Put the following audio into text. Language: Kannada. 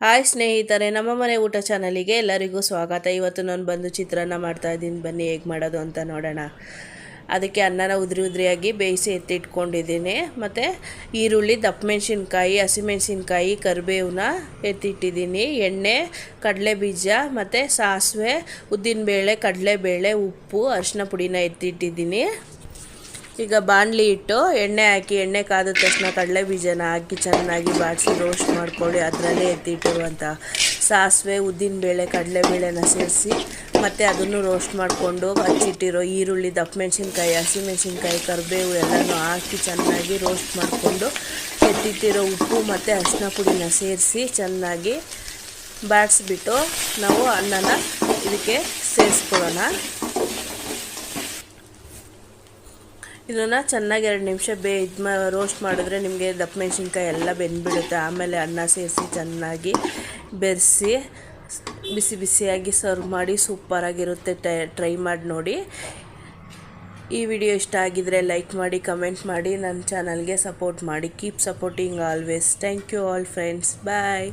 ಹಾಯ್ ಸ್ನೇಹಿತರೆ, ನಮ್ಮ ಮನೆ ಊಟ ಚಾನಲಿಗೆ ಎಲ್ಲರಿಗೂ ಸ್ವಾಗತ. ಇವತ್ತು ನಾನು ಬಂದು ಚಿತ್ರಾನ್ನ ಮಾಡ್ತಾ ಇದ್ದೀನಿ. ಬನ್ನಿ ಹೇಗೆ ಮಾಡೋದು ಅಂತ ನೋಡೋಣ. ಅದಕ್ಕೆ ಅನ್ನನ ಉದುರಿ ಉದ್ರಿಯಾಗಿ ಬೇಯಿಸಿ ಎತ್ತಿಟ್ಕೊಂಡಿದ್ದೀನಿ. ಮತ್ತು ಈರುಳ್ಳಿ ದಪ್ಪ ಮೆಣಸಿನ್ಕಾಯಿ ಹಸಿಮೆಣಸಿನ್ಕಾಯಿ ಕರಿಬೇವನ್ನ ಎತ್ತಿಟ್ಟಿದ್ದೀನಿ. ಎಣ್ಣೆ, ಕಡಲೆಬೀಜ, ಮತ್ತು ಸಾಸಿವೆ, ಉದ್ದಿನಬೇಳೆ, ಕಡಲೆಬೇಳೆ, ಉಪ್ಪು, ಅರಿಶಿನ ಪುಡಿನ ಎತ್ತಿಟ್ಟಿದ್ದೀನಿ. ಈಗ ಬಾಣಲಿ ಇಟ್ಟು ಎಣ್ಣೆ ಹಾಕಿ, ಎಣ್ಣೆ ಕಾದ ತಕ್ಷಣ ಕಡಲೆ ಬೀಜನ ಹಾಕಿ ಚೆನ್ನಾಗಿ ಬಾಡಿಸಿ ರೋಸ್ಟ್ ಮಾಡ್ಕೊಳ್ಳಿ ಅದರಲ್ಲೇ ಎತ್ತಿಟ್ಟಿರುವಂಥ ಸಾಸಿವೆ ಉದ್ದಿನಬೇಳೆ ಕಡಲೆಬೇಳೆನ ಸೇರಿಸಿ ಮತ್ತು ಅದನ್ನು ರೋಸ್ಟ್ ಮಾಡಿಕೊಂಡು ಹಚ್ಚಿಟ್ಟಿರೋ ಈರುಳ್ಳಿ, ದಪ್ಪ ಮೆಣಸಿನ್ಕಾಯಿ ಹಸಿಮೆಣಸಿನ್ಕಾಯಿ ಕರಿಬೇವು ಎಲ್ಲನೂ ಹಾಕಿ ಚೆನ್ನಾಗಿ ರೋಸ್ಟ್ ಮಾಡಿಕೊಂಡು ಎತ್ತಿಟ್ಟಿರೋ ಉಪ್ಪು ಮತ್ತು ಅರಿಶಿನ ಪುಡಿನ ಸೇರಿಸಿ ಚೆನ್ನಾಗಿ ಬಾಡಿಸ್ಬಿಟ್ಟು ನಾವು ಅನ್ನನ ಇದಕ್ಕೆ ಸೇರಿಸ್ಕೊಳ್ಳೋಣ. ಇದನ್ನು ಚೆನ್ನಾಗಿ ಎರಡು ನಿಮಿಷ ಬೇ ಇದು ಮಾ ರೋಸ್ಟ್ ಮಾಡಿದ್ರೆ ನಿಮಗೆ ದಪ್ಪ ಮೆಣಸಿನ್ಕಾಯಿ ಎಲ್ಲ ಬೆಂದ್ಬಿಡುತ್ತೆ. ಆಮೇಲೆ ಅನ್ನ ಸೇರಿಸಿ ಚೆನ್ನಾಗಿ ಬೆರೆಸಿ, ಬಿಸಿ ಬಿಸಿಯಾಗಿ ಸರ್ವ್ ಮಾಡಿ ಸೂಪರಾಗಿರುತ್ತೆ ಟ್ರೈ ಮಾಡಿ ನೋಡಿ. ಈ ವಿಡಿಯೋ ಇಷ್ಟ ಆಗಿದರೆ ಲೈಕ್ ಮಾಡಿ ಕಮೆಂಟ್ ಮಾಡಿ. ನನ್ನ ಚಾನಲ್ಗೆ ಸಪೋರ್ಟ್ ಮಾಡಿ. Keep supporting always thank you all friends bye